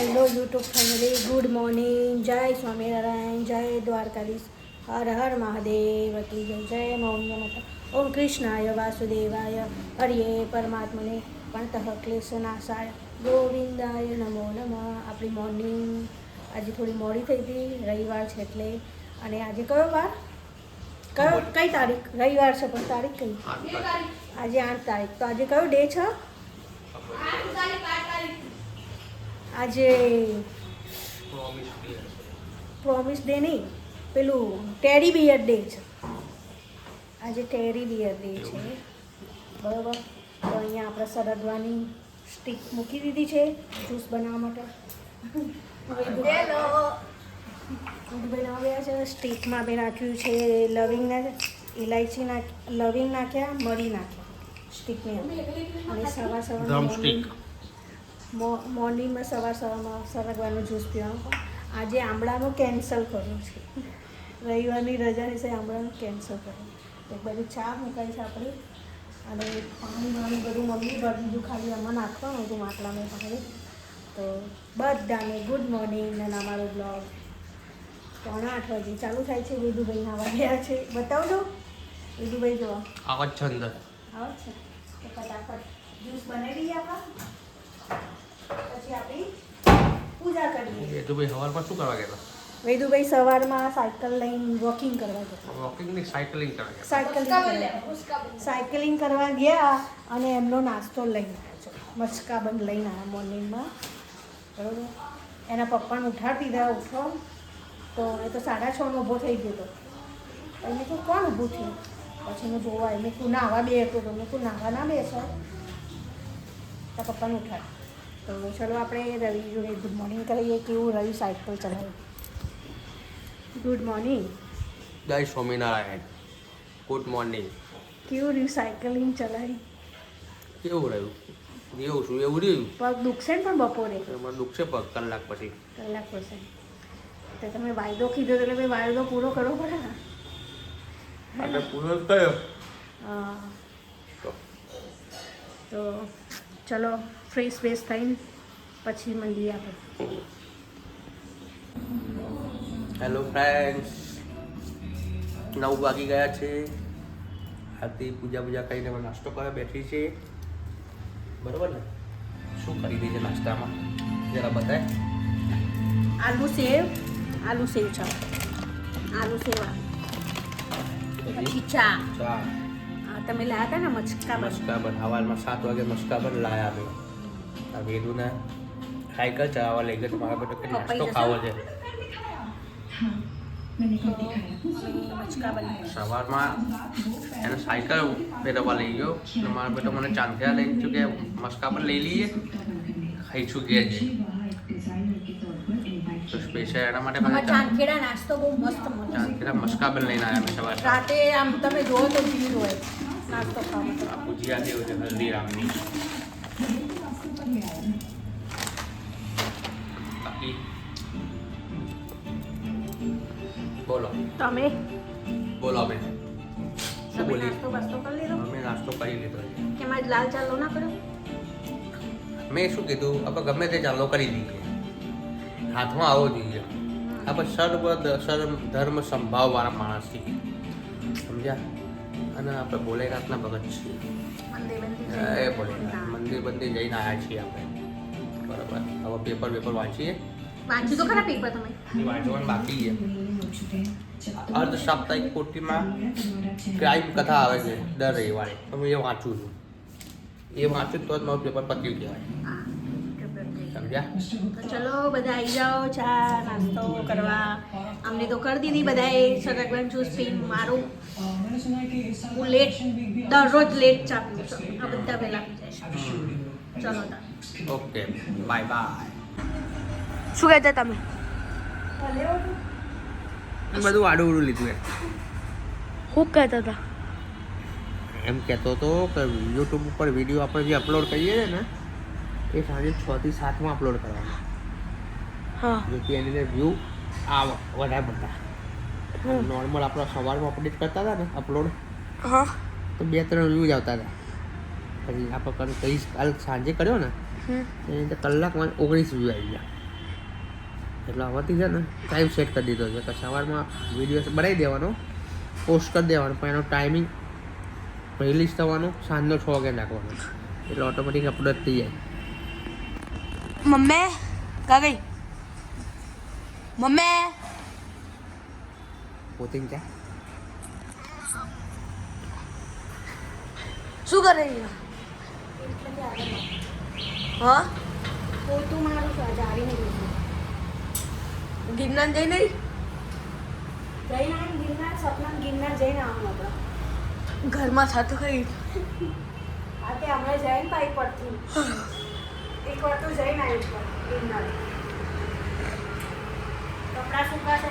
Hello YouTube family good morning Jai Swaminarayan Jai Dwarkadhish Har Har Mahadev કી જય જય મૌન્ય માતા ઓમ કૃષ્ણાય વાસુદેવાય હરિયે પરમાત્મને પણતઃ ક્લેશનાશાય ગોવિંદાય નમો નમઃ આપણી મોર્નિંગ આજે થોડી મોડી થઈ હતી રવિવાર છે એટલે. અને આજે કયો વાર? કયો કઈ તારીખ? રવિવાર છે પણ તારીખ કઈ? આજે આઠ તારીખ. તો આજે કયો ડે છે? આજે પ્રોમિસ ડે નહીં પેલું ટેરી બિયર ડે છે. આજે ટેરી બિયર ડે છે. બરાબર? તો અહીંયા આપણે સરદવાની સ્ટીક મૂકી દીધી છે જ્યુસ બનાવવા માટે. દૂધ બનાવ્યા છે સ્ટીકમાં બે નાખ્યું છે લવિંગ ના ઇલાયચી નાખ લવિંગ નાખ્યા મરી નાખ્યા. સ્ટીકની અંદર અને સવાર સવાર Drumstick. મો- મોર્નિંગમાં સવાર સવારમાં સરગવાનો જ્યુસ પીવાનો. આજે આંબળાનું કેન્સલ કર્યું છે. રવિવારની રજા રહેશે આમળાનું કેન્સલ કર્યું. એક બાજુ ચા મૂકાય છે આપણી. અને પાણી વાણી બધું મમ્મી ભરી દીધું ખાલી આમાં નાખવાનું હતું માટલામાં પાણી. તો બધાને ગુડ મોર્નિંગ અને અમારો બ્લોગ પોણા આઠ વાગે ચાલુ થાય છે. વિદુભાઈ નાવા ગયા છે. બતાવજો વિદુભાઈ જોવા આવાજ છે અંદર. આવે છે? તો ફટાફટ જ્યુસ બનાવી દઈએ આપણે પછી આપણી પૂજા કરીએ એ તો ભાઈ સવારમાં શું કરવા ગયા વેદુભાઈ સવારમાં સાયકલ લઈને વોકિંગ કરવા ગયા વોકિંગની સાયકલિંગ કરવા ગયા સાયકલિંગ સાયકલિંગ કરવા ગયા અને એમનો નાસ્તો લઈને આવ્યા છે. બંધ લઈને આવ્યા મોર્નિંગમાં. બરાબર? એના પપ્પાને ઉઠાડી દીધા ઉઠો. તો એ તો સાડા છ ઊભો થઈ ગયો હતો. એમને તો કોણ ઊભું થયું? પછી મેં જોવા એમને તું નાવા બે. હતો તો મેં તું નાવા ના બેસો. તો પપ્પાને ઉઠાડ તો ચલો આપણે રવિ જોડે ગુડ મોર્નિંગ કરીએ કેવું રવિ સાયકલ ચલાવ્યું good morning Jai Swaminarayan. Good morning કેવું રહ્યું સાયકલિંગ ચલાવી? કેવું રહ્યું? એવું શું? એવું રહ્યું? પગ દુખશે ને પણ બપોરે? એમાં દુખશે પગ કલાક પછી. કલાક પછી. તો તમે વાયદો કીધો તો એટલે ભાઈ વાયદો પૂરો કરવો પડે ને? આપણે પૂરો થયો. હા. તો. તો ચલો ફ્રેશ ફ્રેશ થઈને પછી મંદિર આપણે હેલો ફ્રેન્ડ્સ નવ વાગી ગયા છે. આરતી પૂજા પૂજા કરીને હવે નાસ્તો કરવા બેઠી છે. બરોબર ને? શું કરી દે છે નાસ્તામાં? જરા બતાય. આલુ સેવ આલુ સેવ છે આલુ સેવા પછી ચા. ચા. તમે લાયા હતા ને મચકા બસ મસ્કાબન સવારમાં સાત વાગે મસ્કાબન લાયા અમે. આ વેદુને સાયકલ ચલાવવા લઈ ગયો મારા બેટો કે નાસ્તો ખાવો છે. સવારમાં એને સાયકલ ફેરવવા લઈ ગયો અને મારા બેટો મને ચાંદ્યા લઈ ગયું કે મસ્કા પણ લઈ લઈએ. ખાઈશું કે જ તો સ્પેશિયલ એના માટે મને ચાંદ- ચાંદખેડા નાસ્તો બહુ મસ્ત મળે ચાંદખેડા મસ્કાબન લઈને આવ્યા સવારે. રાતે આમ તમે જોવો તો ભીડ હોય નાસ્તો ખાવા ભુજિયા જેવું છે હલ્દીરામની બાકી બોલો તમે બોલો બેન શું બોલી નાસ્તો કરી લીધો અમે નાસ્તો કરી લીધો કે મારે લાલ ચાલો ના કર્યો મેં શું કીધું આપણે ગમે તે ચાલો કરી દઈએ હાથમાં આવો જોઈએ આપણે સર્વ સર્વ ધર્મ સંભાવવાળા માણસ છીએ સમજ્યા અને આપણે ભોલેનાથના ભગત છીએ મંદિર બંદિર જઈને આવ્યા છીએ આપણે બરાબર. હવે પેપર પેપર વાંચીએ. વાંચ્યું તો ખરા પેપર તમે. વાંચવાનું બાકી છે. અર્ધ સાપ્તાહિક પોટીમાં ક્રાઇમ કથા આવે છે દર રવિવારે. તો હું એ વાંચું છું. એ વાંચું તો જ મારું પેપર પત્યું કહેવાય. સમજ્યા? ચલો બધા આવી જાઓ ચા નાસ્તો કરવા. અમને તો કરી દીધી બધાએ. સરગવન જ્યુસ પી મારું. હું લેટ દરરોજ લેટ ચા પીવું છું. આ બધા પહેલાં પી જાય ચલો ઓકે બાય બાય. શું કહેતા તમે? બધું આડું ઉડું લીધું એ હું કહેતા હતા એમ કહેતો હતો કે યુટ્યુબ ઉપર વીડિયો આપણે જે અપલોડ કરીએ છીએ ને એ સાંજે છ થી સાતમાં અપલોડ કરવાનો. હા. જેથી એની અંદર વ્યૂ આવે વધારે બધા નોર્મલ આપણે સવારમાં અપડેટ કરતા હતા ને અપલોડ હા. તો બે ત્રણ વ્યૂ જ આવતા હતા. પછી આ આપણે કઈ કાલ સાંજે કર્યો ને એની અંદર કલાકમાં ઓગણીસ વ્યૂ આવી ગયા. એટલે આવતી છે ને ટાઈમ સેટ કરી દીધો છે. કે સવારમાં વીડિયો બનાવી દેવાનો પોસ્ટ કરી દેવાનો પણ એનો ટાઈમિંગ રિલીઝ થવાનો સાંજનો છ વાગે નાખવાનો. એટલે ઓટોમેટિક અપલોડ થઈ જાય. મમ્મી કા ગઈ? મમ્મી. પોતિંગ ક્યાં? શું કરે છે? હા? પોતું મારું છે જાળીને ગિરનાર જઈ નહીં? જઈને આવીને ગિરનાર સપના ગિરનાર જઈને આવવાનું આપણે. ઘરમાં થતું આ તે હમણાં જઈને પાઈ પડતી એક વાર તો જઈને આવી ગિરનાર. કપડાં સુકાશે